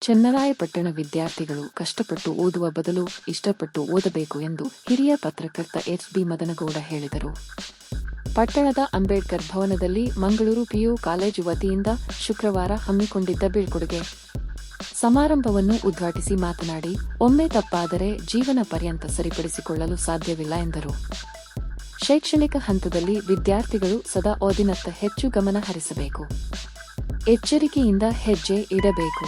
ಚೆನ್ನರಾಯಪಟ್ಟಣ ವಿದ್ಯಾರ್ಥಿಗಳು ಕಷ್ಟಪಟ್ಟು ಓದುವ ಬದಲು ಇಷ್ಟಪಟ್ಟು ಓದಬೇಕು ಎಂದು ಹಿರಿಯ ಪತ್ರಕರ್ತ ಎಚ್ ಬಿ ಮದನಗೌಡ ಹೇಳಿದರು. ಪಟ್ಟಣದ ಅಂಬೇಡ್ಕರ್ ಭವನದಲ್ಲಿ ಮಂಗಳೂರು ಪಿಯು ಕಾಲೇಜು ವತಿಯಿಂದ ಶುಕ್ರವಾರ ಹಮ್ಮಿಕೊಂಡಿದ್ದ ಬೀಳ್ಕೊಡುಗೆ. ಸಮಾರಂಭವನ್ನು ಉದ್ಘಾಟಿಸಿ ಮಾತನಾಡಿ, ಒಮ್ಮೆ ತಪ್ಪಾದರೆ ಜೀವನ ಪರ್ಯಂತ ಸರಿಪಡಿಸಿಕೊಳ್ಳಲು ಸಾಧ್ಯವಿಲ್ಲ ಎಂದರು. ಶೈಕ್ಷಣಿಕ ಹಂತದಲ್ಲಿ ವಿದ್ಯಾರ್ಥಿಗಳು ಸದಾ ಓದಿನತ್ತ ಹೆಚ್ಚು ಗಮನ ಹರಿಸಬೇಕು. ಎಚ್ಚರಿಕೆಯಿಂದ ಹೆಜ್ಜೆ ಇಡಬೇಕು.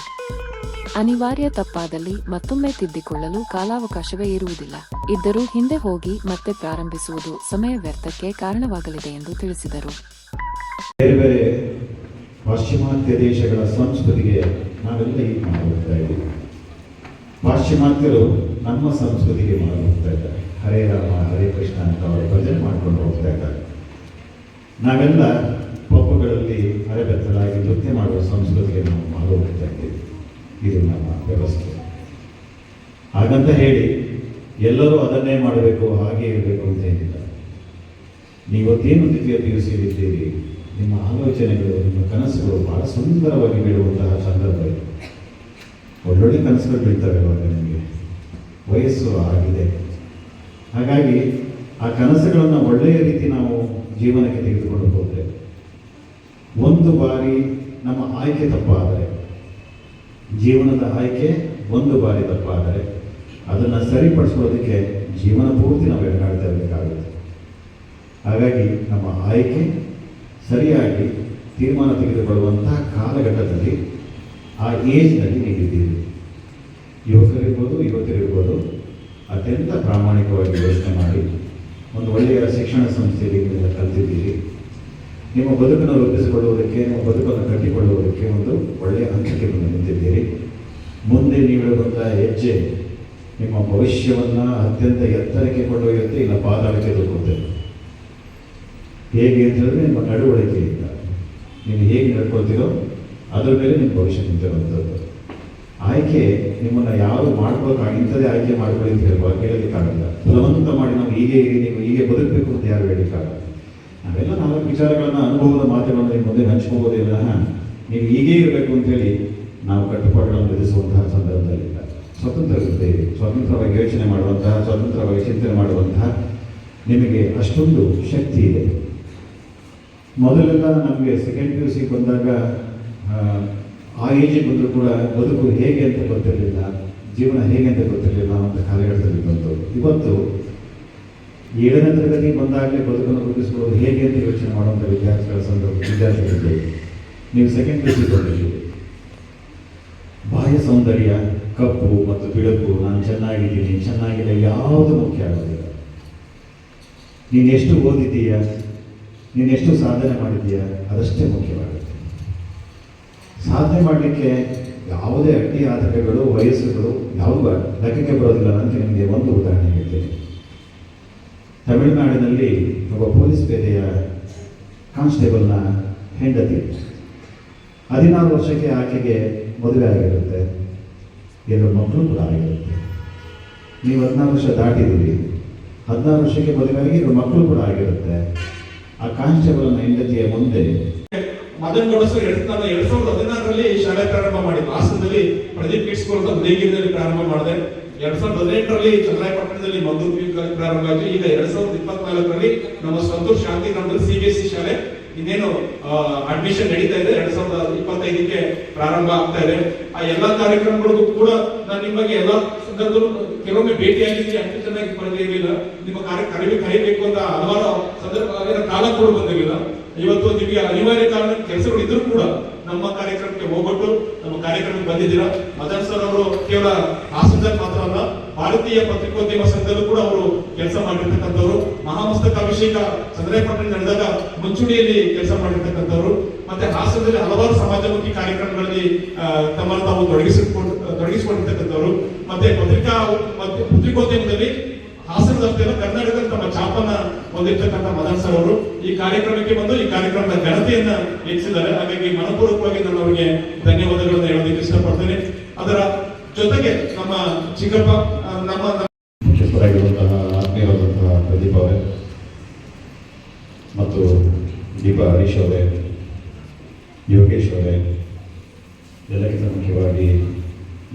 ಅನಿವಾರ್ಯ ತಪ್ಪಾದಲ್ಲಿ ಮತ್ತೊಮ್ಮೆ ತಿದ್ದಿಕೊಳ್ಳಲು ಕಾಲಾವಕಾಶವೇ ಇರುವುದಿಲ್ಲ. ಇದ್ದರೂ ಹಿಂದೆ ಹೋಗಿ ಮತ್ತೆ ಪ್ರಾರಂಭಿಸುವುದು ಸಮಯ ವ್ಯರ್ಥಕ್ಕೆ ಕಾರಣವಾಗಲಿದೆ ಎಂದು ತಿಳಿಸಿದರು. ಬೇರೆ ಬೇರೆ ಪಾಶ್ಚಿಮಾತ್ಯ ದೇಶಗಳ ಸಂಸ್ಕೃತಿಗೆ ನಾವೆಲ್ಲ ಈಗ ಹೋಗ್ತಾ ಇದ್ದೀವಿ. ಪಾಶ್ಚಿಮಾತ್ಯರು ನಮ್ಮ ಸಂಸ್ಕೃತಿಗೆ ಹೋಗ್ತಾ ಇದ್ದಾರೆ. ಹರೇ ರಾಮ, ಹರೇ ಕೃಷ್ಣ ಅಂತ ಅವರು ಭಜನೆ ಮಾಡ್ಕೊಂಡು ಹೋಗ್ತಾ ಇದ್ದಾರೆ. ನಾವೆಲ್ಲ ಪಬ್ಬಗಳಲ್ಲಿ ಅರೆಬೆತ್ತಲಾಗಿ ನೃತ್ಯ ಮಾಡುವ ಸಂಸ್ಕೃತಿಗೆ ನಾವು ಮಾರು ಇದ್ದೀವಿ ಇದು ನಮ್ಮ ವ್ಯವಸ್ಥೆ. ಹಾಗಂತ ಹೇಳಿ, ಎಲ್ಲರೂ ಅದನ್ನೇ ಮಾಡಬೇಕು, ಹಾಗೆ ಇರಬೇಕು ಅಂತ ಏನಿಲ್ಲ ನೀವತ್ತೇನು ದ್ವಿತೀಯ ಪಿ ಯು ಸಿಯಲ್ಲಿದ್ದೀರಿ ನಿಮ್ಮ ಆಲೋಚನೆಗಳು, ನಿಮ್ಮ ಕನಸುಗಳು ಬಹಳ ಸುಂದರವಾಗಿ ಬೀಳುವಂತಹ ಸಂದರ್ಭ ಇದು ಒಳ್ಳೊಳ್ಳೆ ಕನಸುಗಳು ಬೀಳ್ತವೆ ಇವಾಗ ನಿಮಗೆ. ವಯಸ್ಸು ಆಗಿದೆ. ಹಾಗಾಗಿ ಆ ಕನಸುಗಳನ್ನು ಒಳ್ಳೆಯ ರೀತಿ ನಾವು ಜೀವನಕ್ಕೆ ತೆಗೆದುಕೊಂಡು ಹೋದರೆ, ಒಂದು ಬಾರಿ ನಮ್ಮ ಆಯ್ಕೆ ತಪ್ಪಾದರೆ ಜೀವನದ ಆಯ್ಕೆ ಒಂದು ಬಾರಿ ತಪ್ಪಾದರೆ ಅದನ್ನು ಸರಿಪಡಿಸೋದಕ್ಕೆ ಜೀವನ ಪೂರ್ತಿ ನಾವು ಎಡಗಾಡ್ತಾ ಇರಬೇಕಾಗುತ್ತೆ. ಹಾಗಾಗಿ ನಮ್ಮ ಆಯ್ಕೆ ಸರಿಯಾಗಿ ತೀರ್ಮಾನ ತೆಗೆದುಕೊಳ್ಳುವಂತಹ ಕಾಲಘಟ್ಟದಲ್ಲಿ ಆ ಏಜ್ನಲ್ಲಿ ನೀಡಿದ್ದೀವಿ ಯುವಕರಿರ್ಬೋದು ಯುವತಿಯರಿರ್ಬೋದು ಅತ್ಯಂತ ಪ್ರಾಮಾಣಿಕವಾಗಿ ಯೋಚನೆ ಮಾಡಿ, ಒಂದು ಒಳ್ಳೆಯ ಶಿಕ್ಷಣ ಸಂಸ್ಥೆಯಲ್ಲಿ ಕಲಿತಿದ್ದೀರಿ. ನಿಮ್ಮ ಬದುಕನ್ನು ರೂಪಿಸಿಕೊಳ್ಳುವುದಕ್ಕೆ, ನಿಮ್ಮ ಬದುಕನ್ನು ಕಟ್ಟಿಕೊಳ್ಳುವುದಕ್ಕೆ ಒಂದು ಒಳ್ಳೆಯ ಹಂತಕ್ಕೆ ಬಂದು ನಿಂತಿದ್ದೀರಿ. ಮುಂದೆ ನೀವು ಹೇಳುವಂಥ ಹೆಜ್ಜೆ ನಿಮ್ಮ ಭವಿಷ್ಯವನ್ನು ಅತ್ಯಂತ ಎತ್ತರಕ್ಕೆ ಕೊಂಡೊಯ್ಯುತ್ತೆ, ಇಲ್ಲ ಪಾದಾಳಕ್ಕೆ ದೂಡುತ್ತೆ ಹೇಗೆ ಅಂತ ಹೇಳಿದ್ರೆ ನಿಮ್ಮ ನಡವಳಿಕೆಯಿಂದ ನೀವು ಹೇಗೆ ನಡ್ಕೊಳ್ತೀರೋ, ಅದರ ಮೇಲೆ ನಿಮ್ಮ ಭವಿಷ್ಯ ನಿಂತಿರುವಂಥದ್ದು ಆಯ್ಕೆ ನಿಮ್ಮನ್ನು ಯಾರು ಮಾಡ್ಕೊಳ್ಳೋಕೆ ಇಂಥದೇ ಆಯ್ಕೆ ಮಾಡ್ಕೊಳ್ಳಿ ಅಂತ ಹೇಳುವ ಹೇಳಲಿಕ್ಕಾಗಲ್ಲ ಬಲವಂತ ಮಾಡಿ, ನಾವು ಹೀಗೆ ಹೇಗೆ ನೀವು ಹೀಗೆ ಬದುಕಬೇಕು ಅಂತ ಯಾರು ಹೇಳಿಕ್ಕಾಗಲ್ಲ ನಾವೆಲ್ಲ ನಾವು ವಿಚಾರಗಳನ್ನ ಅನುಭವದ ಮಾಧ್ಯಮದಲ್ಲಿ ಮುಂದೆ ಹಂಚ್ಕೋಬೋದೇ ವಿನಃ ನೀವು ಹೀಗೇ ಇರಬೇಕು ಅಂತೇಳಿ ನಾವು ಕಟ್ಟುಪಾಡುಗಳನ್ನು ವಿಧಿಸುವಂತಹ ಸಂದರ್ಭದಲ್ಲಿ ಸ್ವತಂತ್ರ ಇರ್ತೇವೆ ಸ್ವತಂತ್ರವಾಗಿ ಯೋಚನೆ ಮಾಡುವಂತಹ ಸ್ವತಂತ್ರವಾಗಿ ಚಿಂತನೆ ಮಾಡುವಂತಹ ನಿಮಗೆ ಅಷ್ಟೊಂದು ಶಕ್ತಿ ಇದೆ. ಮೊದಲೆಲ್ಲ ನಮಗೆ ಸೆಕೆಂಡ್ ಪಿ ಯು ಸಿ ಬಂದಾಗ ಆ, ಏಜಿಗೆ ಬಂದರೂ ಕೂಡ ಬದುಕು ಹೇಗೆ ಅಂತ ಗೊತ್ತಿರಲಿಲ್ಲ. ಜೀವನ ಹೇಗೆ ಅಂತ ಗೊತ್ತಿರಲಿಲ್ಲ ಅಂತ ಕಾಲಘಟ್ಟದಲ್ಲಿ ಬಂತು ಇವತ್ತು ಏಳನೇ ತರಗತಿ ಬಂದಾಗಲೇ ಬದುಕನ್ನು ರೂಪಿಸಿಕೊಳ್ಳೋದು ಹೇಗೆ ಅಂತ ಯೋಚನೆ ಮಾಡುವಂಥ ವಿದ್ಯಾರ್ಥಿಗಳ ಸಂದರ್ಭ ವಿದ್ಯಾರ್ಥಿಗಳಿಗೆ ನೀವು ಸೆಕೆಂಡ್ ಪಿ ಸಿ ಬಾಹ್ಯ ಸೌಂದರ್ಯ, ಕಪ್ಪು ಮತ್ತು ಬಿಳುಪು, ನಾನು ಚೆನ್ನಾಗಿದ್ದೀನಿ ಚೆನ್ನಾಗಿಲ್ಲ, ಯಾವುದು ಮುಖ್ಯ ಆಗೋದಿಲ್ಲ. ನೀನು ಎಷ್ಟು ಓದಿದ್ದೀಯಾ? ನೀನು ಎಷ್ಟು ಸಾಧನೆ ಮಾಡಿದ್ದೀಯ? ಅದಷ್ಟೇ ಮುಖ್ಯವಾಗುತ್ತೆ. ಸಾಧನೆ ಮಾಡಲಿಕ್ಕೆ ಯಾವುದೇ ಅಡ್ಡಿ ಆತಂಕಗಳು, ವಯಸ್ಸುಗಳು ಯಾವುದು ಲೆಕ್ಕಕ್ಕೆ ಬರೋದಿಲ್ಲ. ಅಂತ ನಿಮಗೆ ಒಂದು ಉದಾಹರಣೆ ಹೇಳ್ತೀನಿ. ತಮಿಳುನಾಡಿನಲ್ಲಿ ಒಬ್ಬ ಪೊಲೀಸ್ ಪೇದೆಯ ಕಾನ್ಸ್ಟೇಬಲ್ನ ಹೆಂಡತಿ. ಹದಿನಾರು ವರ್ಷಕ್ಕೆ ಆಕೆಗೆ ಮದುವೆ ಆಗಿರುತ್ತೆ. ಎರಡು ಮಕ್ಕಳು ಕೂಡ ಆಗಿರುತ್ತೆ. ನೀವು ಹದಿನಾರು ವರ್ಷ ದಾಟಿದ್ದೀರಿ. ಹದಿನಾರು ವರ್ಷಕ್ಕೆ ಮದುವೆ ಆಗಿ ಎರಡು ಮಕ್ಕಳು ಕೂಡ ಆಗಿರುತ್ತೆ. ಆ ಕಾನ್ಸ್ಟೇಬಲ್ನ ಹೆಂಡತಿಯ ಮುಂದೆ ಮದನ್ ಗೌಡಸು ಎರಡ್ ಸಾವಿರದ ಹದಿನಾರರಲ್ಲಿ ಶಾಲೆ ಪ್ರಾರಂಭ ಮಾಡಿದ್ದು ಹಾಸನದಲ್ಲಿ ಪ್ರದೀಪ್ ಕಿಡ್ಸ್ ಸ್ಕೂಲ್ ಅಂತ ಉದಯಗಿರಿಯಲ್ಲಿ ಪ್ರಾರಂಭ ಮಾಡಿದೆ. ಎರಡ್ ಸಾವಿರದ ಹದಿನೆಂಟರಲ್ಲಿ ಚಂದ್ರಾಯಪಟ್ಟಣದಲ್ಲಿ ಕಾಲೇಜ್ ಪ್ರಾರಂಭ ಆಯಿತು. ಈಗ ಎರಡ್ ಸಾವಿರದ ಇಪ್ಪತ್ನಾಲ್ಕರಲ್ಲಿ ನಮ್ಮ ಸಂತೂರ್ ಶಾಂತಿ ನಮ್ಮದು ಸಿ ಬಿ ಎಸ್ ಸಿ ಶಾಲೆ ಇನ್ನೇನು ಅಡ್ಮಿಷನ್ ನಡೀತಾ ಇದೆ. ಎರಡ್ ಸಾವಿರದ ಇಪ್ಪತ್ತೈದಕ್ಕೆ ಪ್ರಾರಂಭ ಆಗ್ತಾ ಇದೆ. ಆ ಎಲ್ಲಾ ಕಾರ್ಯಕ್ರಮಗಳಿಗೂ ಕೂಡ ನಾನು ನಿಮಗೆ ಎಲ್ಲಾ ಸಂದರ್ಭದಲ್ಲೂ ಕೆಲವೊಮ್ಮೆ ಭೇಟಿಯಾಗಿದ್ದೀನಿ. ಅಷ್ಟು ಚೆನ್ನಾಗಿ ಬರಲಿರಲಿಲ್ಲ ನಿಮ್ಮ ಕಾರ್ಯ ಕಡಿಮೆ ಕರಿಬೇಕು ಅಂತ ಹಲವಾರು ಸಂದರ್ಭ ಕಾಲ ಕೂಡ ಬಂದಿರಲಿಲ್ಲ. ಇವತ್ತು ನಿಮಗೆ ಅನಿವಾರ್ಯ ಕಾರಣ ಕೆಲಸಗಳು ಇದ್ರೂ ಕೂಡ ನಮ್ಮ ಕಾರ್ಯಕ್ರಮಕ್ಕೆ ಹೋಗ್ಬಿಟ್ಟು ನಮ್ಮ ಕಾರ್ಯಕ್ರಮಕ್ಕೆ ಬಂದಿದ್ದೀರಾ? ಮದನ್ ಸರ್ ಅವರು ಕೇವಲ ಹಾಸನದಲ್ಲಿ ಮಾತ್ರ ಅಲ್ಲ, ಭಾರತೀಯ ಪತ್ರಿಕೋದ್ಯಮ ಸಂಘದಲ್ಲೂ ಕೂಡ ಅವರು ಕೆಲಸ ಮಾಡಿರ್ತಕ್ಕಂಥವ್ರು. ಮಹಾಮಸ್ತಕಾಭಿಷೇಕ ಚಂದ್ರೇಪಟ್ಟಣ ನಡೆದಾಗ ಮುಂಚೂಣಿಯಲ್ಲಿ ಕೆಲಸ ಮಾಡಿರ್ತಕ್ಕಂಥವ್ರು. ಮತ್ತೆ ಹಾಸನದಲ್ಲಿ ಹಲವಾರು ಸಮಾಜಮುಖಿ ಕಾರ್ಯಕ್ರಮಗಳಲ್ಲಿ ತಮ್ಮನ್ನು ತಾವು ತೊಡಗಿಸಿಕೊಂಡು, ತೊಡಗಿಸಿಕೊಂಡಿರ್ತಕ್ಕಂಥವ್ರು. ಮತ್ತೆ ಪತ್ರಿಕಾ, ಪತ್ರಿಕೋದ್ಯಮದಲ್ಲಿ ಅಲ್ಲ, ಕರ್ನಾಟಕದಲ್ಲಿ ತಮ್ಮ ಛಾಪನ್ನ ಹೊಂದಿರ್ತಕ್ಕಂಥ ಮದನ್ ಸರ್ ಅವರು ಈ ಕಾರ್ಯಕ್ರಮಕ್ಕೆ ಬಂದು ಈ ಕಾರ್ಯಕ್ರಮದ ಘನತೆಯನ್ನ ಹೆಚ್ಚಿದ್ದಾರೆ ಹಾಗಾಗಿ ಮನಪೂರ್ವಕವಾಗಿ ನಾನು ಅವರಿಗೆ ಧನ್ಯವಾದಗಳನ್ನು ಹೇಳೋದಕ್ಕೆ ಇಷ್ಟಪಡ್ತೇನೆ. ಅದರ ಜೊತೆಗೆ ನಮ್ಮ ಚಿಕ್ಕಪ್ಪ ನಮ್ಮ ಮುಖ್ಯಸ್ಥರಾಗಿರುವಂತಹ ಆತ್ಮೀಯರಾದಂತಹ ಪ್ರದೀಪ್ ಅವರೇ ಮತ್ತು ದೀಪ ಹರೀಶ್ ಅವರೇ, ಯೋಗೇಶ್ ಅವರೇ, ಎಲ್ಲಕ್ಕಿಂತ ಮುಖ್ಯವಾಗಿ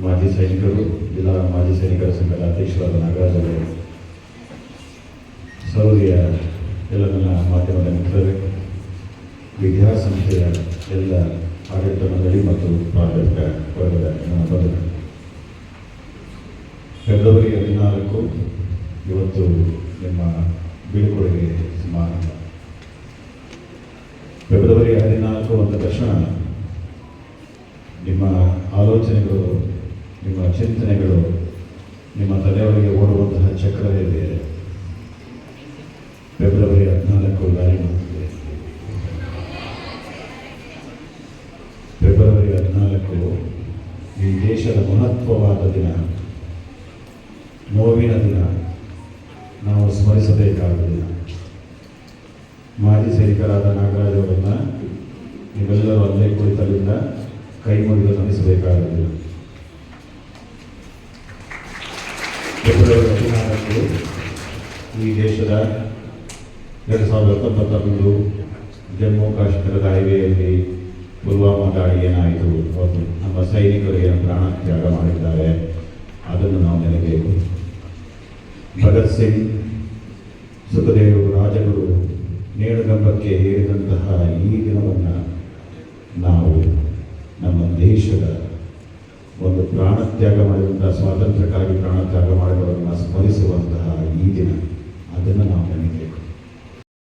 ಮಾಜಿ ಸೈನಿಕರು, ಜಿಲ್ಲಾ ಮಾಜಿ ಸೈನಿಕರ ಸಂಘದ ಅಧ್ಯಕ್ಷರಾದ ನಾಗರಾಜ್ ಅವರು ಸೌದಿಯ ಎಲ್ಲ ನನ್ನ ಮಾಧ್ಯಮದ ಮಿತ್ರರೇ ವಿದ್ಯಾಸಂಸ್ಥೆಯ ಎಲ್ಲ ಆಡಳಿತ ಮಂಡಳಿ ಮತ್ತು ಪ್ರಾಥಮಿಕ ವರ್ಗದ ನನ್ನ ಬಂಧುಗಳು. ಫೆಬ್ರವರಿ ಹದಿನಾಲ್ಕು ಇವತ್ತು ನಿಮ್ಮ ಬೀಳ್ಕೊಡುಗೆ ಸಮಾರಂಭ. ಫೆಬ್ರವರಿ ಹದಿನಾಲ್ಕು ಅಂದ ತಕ್ಷಣ ನಿಮ್ಮ ಆಲೋಚನೆಗಳು, ನಿಮ್ಮ ಚಿಂತನೆಗಳು ನಿಮ್ಮ ತಲೆಯೊಳಗೆ ಓಡುವಂತಹ ಚಕ್ರವೇ ಬೇರೆ ಫೆಬ್ರವರಿ ಹದಿನಾಲ್ಕು ದಾರಿ ಮುಗಿದಿದೆ. ಫೆಬ್ರವರಿ ಹದಿನಾಲ್ಕು ಈ ದೇಶದ ಮಹತ್ವವಾದ ದಿನ. ನೋವಿನ ದಿನ. ನಾವು ಸ್ಮರಿಸಬೇಕಾದ ದಿನ. ಮಾಜಿ ಸೈನಿಕರಾದ ನಾಗರಾಜ್ ಅವರನ್ನು ನೀವೆಲ್ಲರೂ ಅಲ್ಲೇ ಕುಳಿತಲ್ಲಿಂದ ಕೈ ಮುಗಿದು ನಮಿಸಬೇಕಾದ ದಿನ. ಫೆಬ್ರವರಿ ಹದಿನಾಲ್ಕು ಈ ದೇಶದ ಎರಡು ಸಾವಿರದ ಹತ್ತೊಂಬತ್ತರಂದು ಜಮ್ಮು ಕಾಶ್ಮೀರದ ಹೈವೆಯಲ್ಲಿ ಪುಲ್ವಾಮಾ ದಾಳಿ ಏನಾಯಿತು ಅವತ್ತು ನಮ್ಮ ಸೈನಿಕರು ಏನು ಪ್ರಾಣ ತ್ಯಾಗ ಮಾಡಿದ್ದಾರೆ, ಅದನ್ನು ನಾವು ನೆನಬೇಕು. ಭಗತ್ ಸಿಂಗ್, ಸುಖದೇವ್ ರಾಜಗುರು ನೇಣುಗಂಬಕ್ಕೆ ಏರಿದಂತಹ ಈ ದಿನವನ್ನು ನಾವು ನಮ್ಮ ದೇಶದ ಒಂದು ಪ್ರಾಣ ತ್ಯಾಗ ಮಾಡಿದಂತಹ, ಸ್ವಾತಂತ್ರ್ಯಕ್ಕಾಗಿ ಪ್ರಾಣ ತ್ಯಾಗ ಮಾಡಿದವರನ್ನು ಸ್ಮರಿಸುವಂತಹ ಈ ದಿನ. ಅದನ್ನು ನಾವು ನೆನಪಬೇಕು